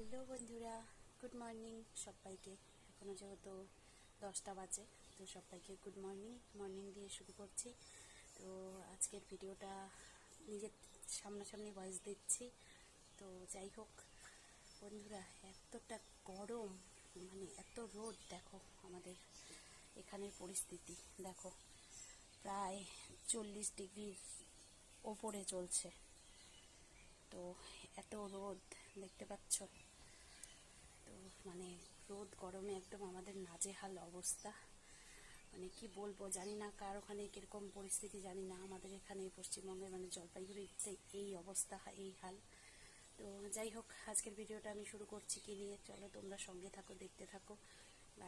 Hello বন্ধুরা good morning সবাইকে। এখনও যেহেতু দশটা বাজে, তো সবাইকে গুড মর্নিং মর্নিং দিয়ে শুরু করছি। তো আজকের ভিডিওটা নিজের সামনাসামনি ভয়েস দিচ্ছি। তো যাই হোক, বন্ধুরা, এতটা গরম মানে এত রোদ, দেখো আমাদের এখানের পরিস্থিতি। দেখো, প্রায় চল্লিশ ডিগ্রির ওপরে চলছে। তো এত রোদ, দেখতে পাচ্ছ? তো মানে রোদ গরমে একদম আমাদের নাজেহাল অবস্থা। মানে কি বলব জানি না কার ওখানে কীরকম পরিস্থিতি, জানি না আমাদের এখানে পশ্চিমবঙ্গে মানে জলপাইগুড়িতে এই অবস্থা, এই হাল। তো যাই হোক, আজকের ভিডিওটা আমি শুরু করছি কি নিয়ে, চলো তোমরা সঙ্গে থাকো, দেখতে থাকো।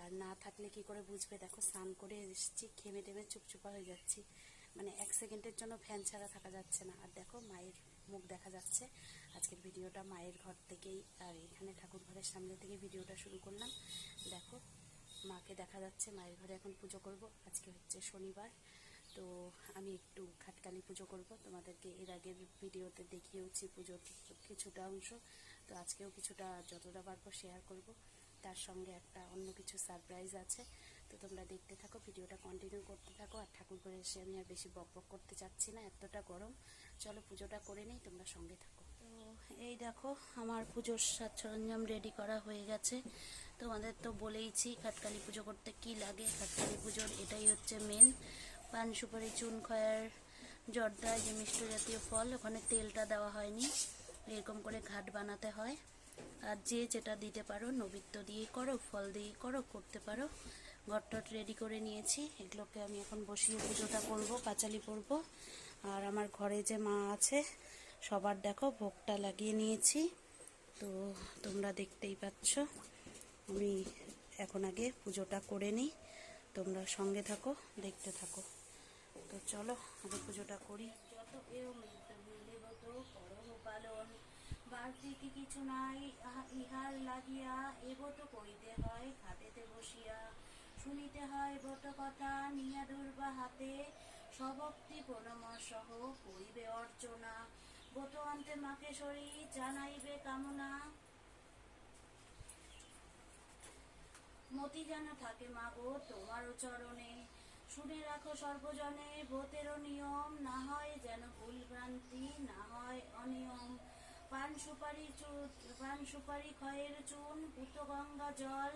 আর না থাকলে কি করে বুঝবে? দেখো, স্নান করে এসেছি, ঘেমে টেমে চুপচুপা হয়ে যাচ্ছি। মানে এক সেকেন্ডের জন্য ফ্যান ছাড়া থাকা যাচ্ছে না। আর দেখো, মায়ের মুখ দেখা যাচ্ছে। আজকের ভিডিওটা মায়ের ঘর থেকেই, আর এখানে ঠাকুর ঘরের সামনে থেকে ভিডিওটা শুরু করলাম। দেখো, মাকে দেখা যাচ্ছে, মায়ের ঘরে এখন পুজো করব। আজকে হচ্ছে শনিবার, তো আমি একটু খাটকালি পুজো করব। তোমাদেরকে এর আগের ভিডিওতে দেখিয়েওছি পুজোর কিছুটা অংশ। তো আজকেও কিছুটা যতটা পারব শেয়ার করব। তার সঙ্গে একটা অন্য কিছু সারপ্রাইজ আছে। তো তোমরা দেখতে থাকো, ভিডিওটা কন্টিনিউ করতে থাকো। আর ঠাকুর ঘরে এসে আমি আর বেশি বক বক করতে চাচ্ছি না, এতটা গরম। চলো পুজোটা করে নিই, তোমরা সঙ্গে থাকো। এই দেখো, আমার পুজোর সাজ সরঞ্জাম রেডি করা হয়ে গেছে। তোমাদের তো বলেইছি খাটকালি পুজো করতে কি লাগে? খাটকালি পুজোর এটাই হচ্ছে মেন পান সুপারি, চুন খয়ার, জর্দা যে মিষ্টি জাতীয় ফল, ওখানে তেলটা দেওয়া হয়নি। এরকম করে ঘাট বানাতে হয়। আর যে যেটা দিতে পারো নৈবেদ্য দিয়ে করো, ফল দিয়ে করো, করতে পারো। ঘরটট রেডি করে নিয়েছি। এগুলোকে আমি এখন বসিয়ে পুজোটা করব, পাঁচালি পরব। আর আমার ঘরে যে মা আছে, সবার দেখো ভোগটা লাগিয়ে নিয়েছি। তো তোমরা দেখতেই পাচ্ছ, আমি এখন আগে পুজোটা করে নিই। তোমরা সঙ্গে থাকো, দেখতে থাকো। তো চলো, আগে পুজোটা করি। কিছু নাই ইহার লাগিয়া এবত করিতে হয় ঘাটেতে বসিয়া। শুনিতে হয় বট কথা নিয়া দুর্বা হাতে। সবক্তি প্রণমর করিবে অর্চনা। বত অন্তে মাকে সরি, জানাইবে কামনা। মতি যেন থাকে মাগো তোমারও চরণে। শুনে রাখো সর্বজনে বোতেরও নিয়ম, না হয় যেন ভুল ভ্রান্তি, না হয় অনিয়ম। পান সুপারি চুন পান সুপারি ক্ষয়ের চুন পুত গঙ্গা জল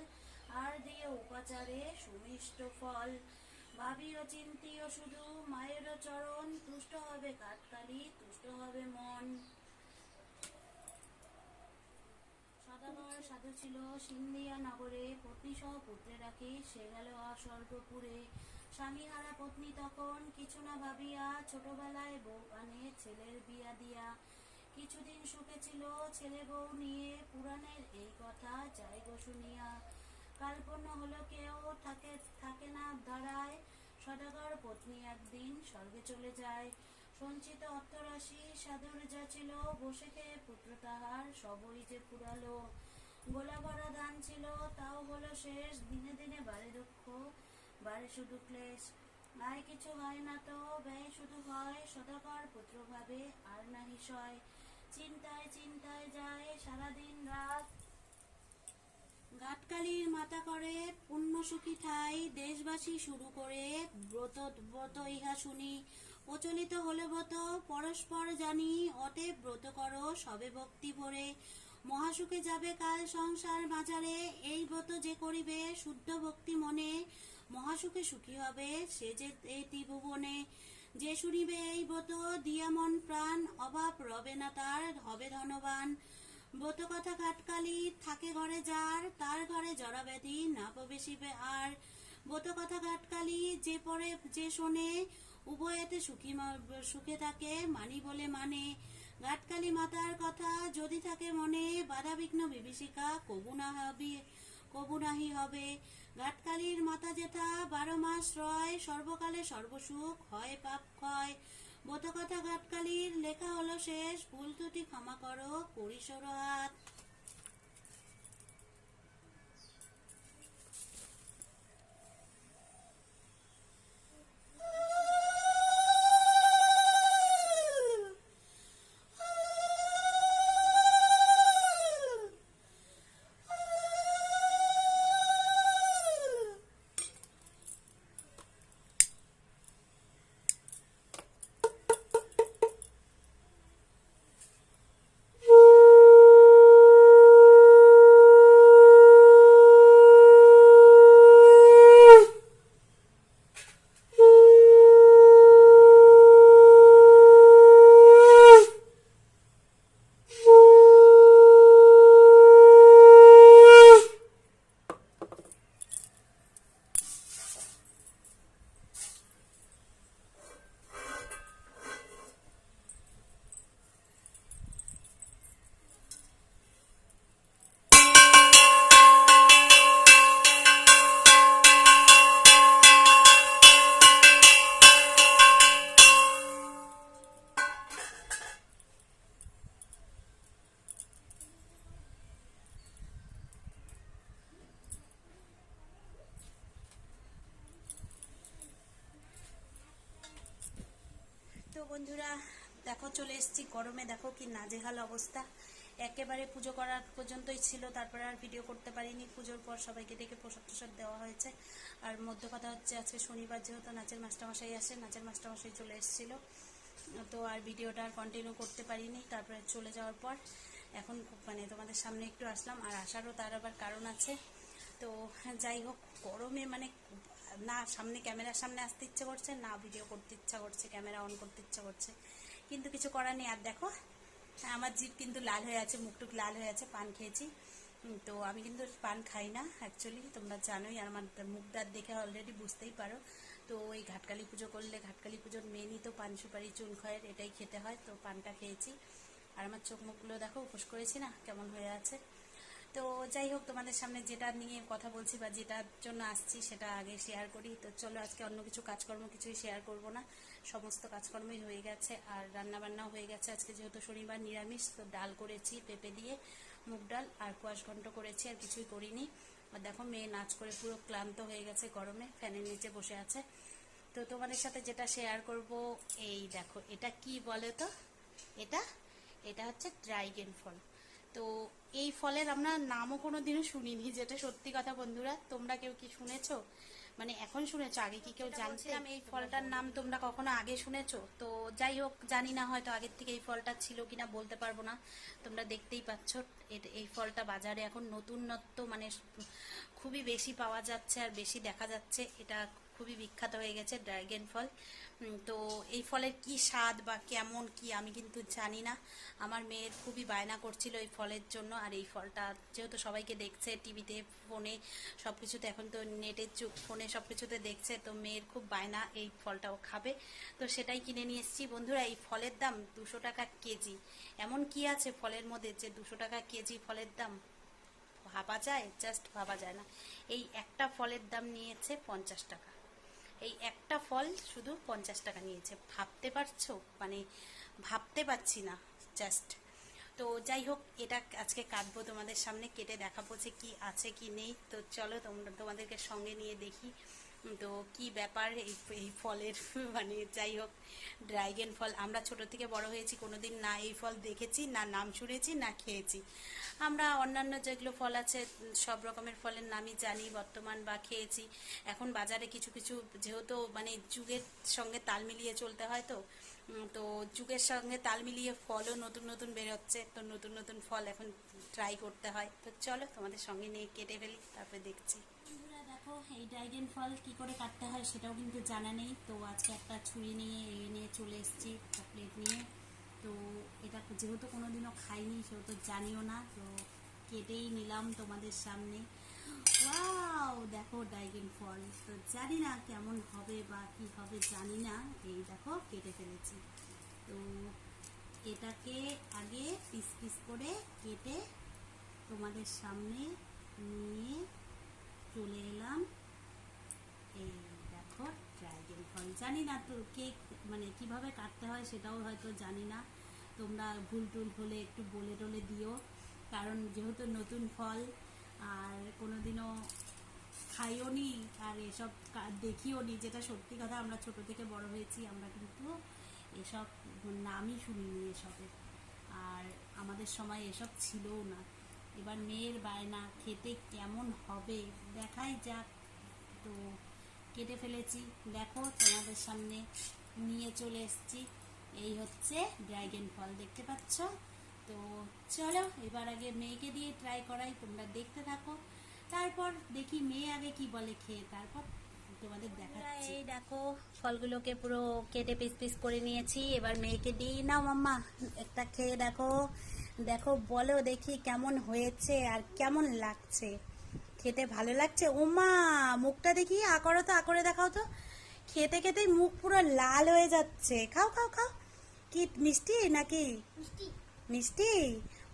আর দিয়ে উপাচারে সুমিষ্ট ফল। ভাবিও, চিন্তিও, শুধু চরণ। তুষ্ট হবে তুষ্ট হবে মন। সাধু ছিল সিন্ধিয়া নগরে। পত্নী সহ পুত্রে রাখি সে গেল অস্বর্গপুরে স্বামী হারা পত্নী তখন কিছু না ভাবিয়া ছোটবেলায় বউ আনে ছেলের বিয়া দিয়া। কিছুদিন সুখে ছিল ছেলে বউ নিয়ে। পুরাণের এই কথা যাই গো শুনিয়া। কাল্পন্য হলো কেউ থাকে থাকে না, দাঁড়ায়। সদাগর পত্নী একদিন স্বর্গে চলে যায়। সঞ্চিত অর্থরাশি সাধুর যা ছিল, বসে খেয়ে পুত্র তাহার, সবই যে ফুরালো গোলা ভরা ধান ছিল, তাও হলো শেষ। দিনে দিনে বাড়ে দুঃখ, বাড়ে শুধু ক্লেশ। আয় কিছু হয় না তো, ব্যয় শুধু হয়। সদাকর পুত্র ভাবে আর না হিসয় চিন্তায় চিন্তায় যায় সারাদিন রাত। মাতা করে পুণ্য সুখী ঠাই দেশবাসী শুরু করে। ব্রত ব্রত ইহা শুনি। প্রচলিত হলে ব্রত, পরস্পর জানি। অতএব ব্রত করো, সবে ভক্তি ভরে। মহাসুখে যাবে কাল সংসার বাজারে। এই ব্রত যে করিবে, শুদ্ধ ভক্তি মনে। মহাসুখে সুখী হবে সে যে এই ত্রিভুবনে যে শুনিবে এই ব্রত, দিয়া মন প্রাণ, অভাব রবে না তার, হবে ধনবান। ব্রত কথা ঘাটকালি থাকে ঘরে যার, তার ঘরে জড়াব্যাধি না প্রবেশিবে আর। ব্রত কথা ঘাটকালি যে পরে যে শোনে, উভয়েতে সুখী সুখে থাকে, মানি বলে মানে। ঘাটকালি মাতার কথা যদি থাকে মনে, বাধা বিঘ্ন বিভীষিকা কবু না হবে কবু নাহি হবে। ঘাটকালির মাতা যেথা, বারো মাস রয়, সর্বকালে সর্বসুখ হয়, পাপ ক্ষয়। বোধকথা ঘাটকালির লেখা হলো শেষ ভুল ত্রুটি ক্ষমা করো পরিসর হাত। এসেছি, গরমে দেখো কি নাজেহাল অবস্থা। একেবারে পুজো করার পর্যন্তই ছিল, তারপরে আর ভিডিও করতে পারিনি। পুজোর পর সবাইকে ডেকে প্রসাদ টসাদ দেওয়া হয়েছে। আর মধ্য কথা হচ্ছে, আজকে শনিবার যেহেতু নাচের মাস্টারমশাই আসে, নাচের মাস্টারমশাই চলে এসেছিল। তো আর ভিডিওটা আর কন্টিনিউ করতে পারিনি, তারপরে চলে যাওয়ার পর এখন মানে তোমাদের সামনে একটু আসলাম। আর আসারও তার আবার কারণ আছে। তো যাই হোক, গরমে মানে না, সামনে, ক্যামেরার সামনে আসতে ইচ্ছে করছে, না ভিডিও করতে ইচ্ছা করছে, ক্যামেরা অন করতে ইচ্ছা করছে। কিন্তু কিছু করার নেই। আর দেখো, আমার জিভ কিন্তু লাল হয়ে আছে, মুখটুক লাল হয়ে আছে, পান খেয়েছি। তো আমি কিন্তু পান খাই না অ্যাকচুয়ালি তোমরা জানোই, আর আমার মুখ দাঁত দেখে অলরেডি বুঝতেই পারো। তো ওই ঘাটকালি পুজো করলে, ঘাটকালি পুজোর মেনই তো পান সুপারি, চুন খয়ের, এটাই খেতে হয়, তো পানটা খেয়েছি। আর আমার চোখ মুখগুলো দেখো, উপোস করেছি না, কেমন হয়ে আছে। তো যাই হোক, তোমাদের সামনে যেটা নিয়ে কথা বলছি বা যেটার জন্য আসছি সেটা আগে শেয়ার করি। তো চলো, আজকে অন্য কিছু কাজকর্ম কিছুই শেয়ার করব না। সমস্ত কাজকর্মই হয়ে গেছে আর রান্না বান্নাও হয়ে গেছে। আজকে যেহেতু শনিবার নিরামিষ, তো ডাল করেছি, পেঁপে দিয়ে মুগ ডাল আর কোয়াশ ঘন্ট করেছি আর কিছুই করিনি। আর দেখো, মেয়ে নাচ করে পুরো ক্লান্ত হয়ে গেছে গরমে, ফ্যানের নিচে বসে আছে। তো তোমাদের সাথে যেটা শেয়ার করব, এই দেখো, এটা কি বলে তো এটা এটা হচ্ছে ড্রাইগেন ফল। তো এই ফলের আমরা নামও কোনো দিনও শুনিনি যেটা সত্যি কথা বন্ধুরা তোমরা কেউ কি শুনেছো? মানে এখন শুনেছো? আগে কি কেউ জানছিলাম এই ফলটার নাম তোমরা কখনো আগে শুনেছো? তো যাই হোক জানি না হয়তো আগের থেকে এই ফলটা ছিল কিনা বলতে পারব না। তোমরা দেখতেই পাচ্ছ এই ফলটা বাজারে এখন নতুনত্ব মানে খুবই বেশি পাওয়া যাচ্ছে আর বেশি দেখা যাচ্ছে। এটা খুবই বিখ্যাত হয়ে গেছে ড্রাগন ফল। তো এই ফলের কি স্বাদ বা কেমন কি আমি কিন্তু জানি না। আমার মেয়ের খুবই বায়না করছিল এই ফলের জন্য আর এই ফলটা যেহেতু সবাইকে দেখছে টিভিতে, ফোনে সব কিছুতে এখন তো নেটের যুগ ফোনে সব কিছুতে দেখছে, তো মেয়ের খুব বায়না এই ফলটাও খাবে। তো সেটাই কিনে নিয়ে এসেছি। বন্ধুরা, এই ফলের দাম দুশো টাকা কেজি। এমন কি আছে ফলের মধ্যে যে দুশো টাকা কেজি ফলের দাম? ভাবা যায়? জাস্ট ভাবা যায় না। এই একটা ফলের দাম নিয়েছে পঞ্চাশ টাকা। এই একটা ফল শুধু পঞ্চাশ টাকা নিয়েছে। ভাবতে পারছ? মানে ভাবতে পারছি না জাস্ট তো যাই হোক, এটা আজকে কাটবো তোমাদের সামনে, কেটে দেখাবো যে কি আছে কি নেই। তো চলো তোমরা, তোমাদেরকে সঙ্গে নিয়ে দেখি তো কি ব্যাপার এই ফলের মানে যাই হোক ড্রাইগন ফল। আমরা ছোট থেকে বড় হয়েছি, কোনোদিন না এই ফল দেখেছি, না নাম শুনেছি, না খেয়েছি। আমরা অন্যান্য যেগুলো ফল আছে সব রকমের ফলের নামই জানি, বর্তমান বা খেয়েছি। এখন বাজারে কিছু কিছু যেহেতু মানে যুগের সঙ্গে তাল মিলিয়ে চলতে হয় তো তো যুগের সঙ্গে তাল মিলিয়ে ফলও নতুন নতুন বেরোচ্ছে তো নতুন নতুন ফল এখন ট্রাই করতে হয়। তো চলো তোমাদের সঙ্গে নিয়ে কেটে ফেলি, তারপরে দেখছি। দেখো, এই ড্রাগন ফল কি করে কাটতে হয় সেটাও কিন্তু জানা নেই। তো আজকে একটা ছুরি নিয়ে নিয়ে চলে এসেছি প্লেট নিয়ে। যেহেতু কোনোদিনও খাইনি, সেহেতু জানিও না, তো কেটেই নিলাম তোমাদের সামনে। ওয়াও, দেখো ড্রাগন ফল। তো জানি না কেমন হবে বা কি হবে, জানি না। এই দেখো, কেটে ফেলেছি। তো এটাকে আগে পিস পিস করে কেটে তোমাদের সামনে নিয়ে চলে এলাম। এই দেখো, ড্রাগন ফল। জানি না তো কেক মানে কীভাবে কাটতে হয় সেটাও হয়তো জানি না। তোমরা ভুল টুল হলে একটু বলে টলে দিও। কারণ যেহেতু নতুন ফল, আর কোনোদিনও খাইও নি, আর এসব দেখিও নি, যেটা সত্যি কথা আমরা ছোট থেকে বড় হয়েছি, আমরা কিন্তু এসব নামই শুনিনি এসবের আর আমাদের সময় এসব ছিলও না। এবার মেয়ের বায়না খেতে কেমন হবে দেখাই যাক। তো কেটে ফেলেছি। দেখো তোমাদের সামনে নিয়ে চলে এসেছি। এই হচ্ছে ড্রাগন ফল দেখতে পাচ্ছ? তো চলো এবার আগে মেয়েকে দিয়ে ট্রাই করাই তোমরা দেখতে থাকো। তারপর দেখি মেয়ে আগে কি বলে খেয়ে তারপর তোমাদের দেখাচ্ছি। এই দেখো ফলগুলোকে পুরো কেটে পিস পিস করে নিয়েছি। এবার মেয়েকে দিই নাও মাম্মা একটা খেয়ে দেখো। দেখো বলো দেখি কেমন হয়েছে আর কেমন লাগছে। খেতে ভালো লাগছে? ওমা মুখটা দেখি আকরো তো আকরে দেখাও তো। খেতে খেতে মুখ পুরো লাল হয়ে যাচ্ছে। খাও খাও খাও। কি মিষ্টি নাকি? মিষ্টি।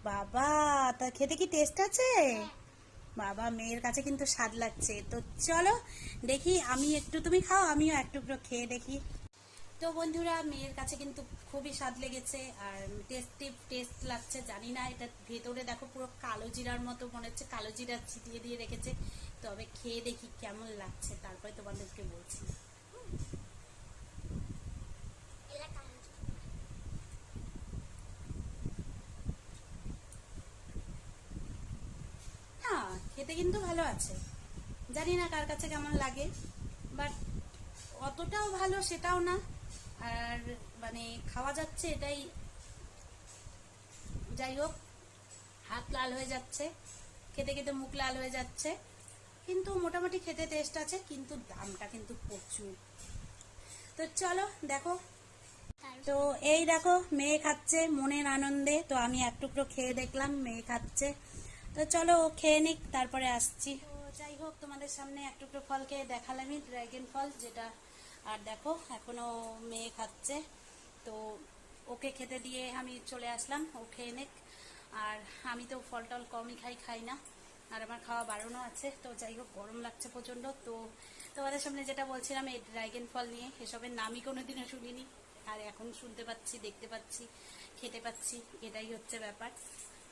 বাবা তা খেতে কি টেস্ট আছে? বাবা মেয়ের কাছে কিন্তু স্বাদ লাগছে। তো চলো দেখি আমি একটু তুমি খাও আমিও একটু খেয়ে দেখি। তো বন্ধুরা মেয়ের কাছে কিন্তু খুবই স্বাদ লেগেছে আর টেস্টি টেস্ট লাগছে জানি না এটা ভেতরে দেখো পুরো কালো জিরার মতো মনে হচ্ছে কালো জিরা ছিটিয়ে দিয়ে রেখেছে। তবে খেয়ে দেখি কেমন লাগছে তারপরে তোমাদেরকে বলছি। খেতে কিন্তু ভালো আছে। জানি না কার কাছে কেমন লাগে বাট অতটাও ভালো সেটাও না। আর মানে খাওয়া যাচ্ছে এটাই। যাই হোক, হাত লাল হয়ে যাচ্ছে, খেতে খেতে মুখ লাল হয়ে যাচ্ছে। কিন্তু মোটামুটি খেতে টেস্ট আছে, কিন্তু দামটা কিন্তু প্রচুর। তো চলো, দেখো। তো এই দেখো, মেয়ে খাচ্ছে মনের আনন্দে। তো আমি এক টুকরো খেয়ে দেখলাম, মেয়ে খাচ্ছে। তো চলো ও খেয়ে নিক, তারপরে আসছি। যাই হোক, তোমাদের সামনে এক টুকরো ফল খেয়ে দেখালামই ড্রাগন ফল যেটা। আর দেখো, এখনও মেয়ে খাচ্ছে। তো ওকে খেতে দিয়ে আমি চলে আসলাম, ও খেয়ে নিক। আর আমি তো ফল টল কমই খাই খাই না। আর আমার খাওয়া বাড়ানো আছে, তো যাই হোক, গরম লাগছে প্রচণ্ড তো তোমাদের সামনে যেটা বলছিলাম, এই ড্রাগন ফল নিয়ে, এসবের নামই কোনোদিনও শুনিনি। আর এখন শুনতে পাচ্ছি, দেখতে পাচ্ছি, খেতে পাচ্ছি, এটাই হচ্ছে ব্যাপার।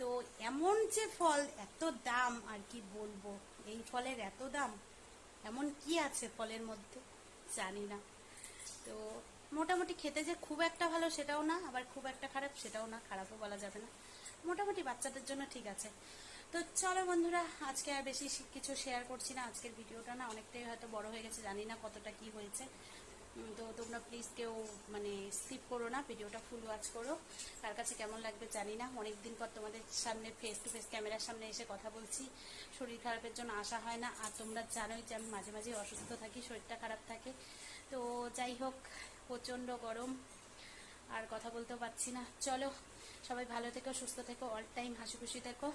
তো এমন যে ফল এত দাম, আর কি বলব? এই ফলের এত দাম? এমন কি আছে ফলের মধ্যে? জানি না। তো মোটামুটি খেতে যে খুব একটা ভালো সেটাও না, আবার খুব একটা খারাপ সেটাও না, খারাপও বলা যাবে না। মোটামুটি বাচ্চাদের জন্য ঠিক আছে। তো চলো বন্ধুরা, আজকে আর বেশি কিছু শেয়ার করছি না। আজকের ভিডিওটা না অনেকটাই হয়তো বড় হয়ে গেছে, জানি না কতটা কি হয়েছে। তো তোমরা প্লিজ কেউ মানে স্কিপ করো না ভিডিওটা ফুল ওয়াচ করো। কার কাছে কেমন লাগবে জানি না। অনেক দিন পর তোমাদের সামনে ফেস টু ফেস ক্যামেরার সামনে এসে কথা বলছি। শরীর খারাপের জন্য আসা হয় না। আর তোমরা জানোই যে আমি মাঝে মাঝে অসুস্থ থাকি, শরীরটা খারাপ থাকে। তো যাই হোক, প্রচণ্ড গরম। আর কথা বলতেও পারছি না। চলো সবাই ভালো থেকো, সুস্থ থেকো অল টাইম হাসি খুশি থেকো।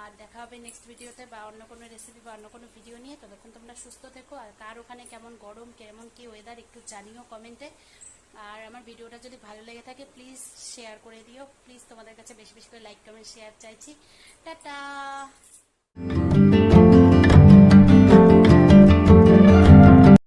আর দেখা হবে নেক্সট ভিডিওতে বা অন্য কোনো রেসিপি বা অন্য কোনো ভিডিও নিয়ে। ততক্ষণ তোমরা সুস্থ থেকো। আর কার ওখানে কেমন গরম, কেমন কি ওয়েদার একটু জানিও কমেন্টে আর আমার ভিডিওটা যদি ভালো লেগে থাকে প্লিজ শেয়ার করে দিও। প্লিজ তোমাদের কাছে বেশি বেশি করে লাইক কমেন্ট শেয়ার চাইছি। টাটা!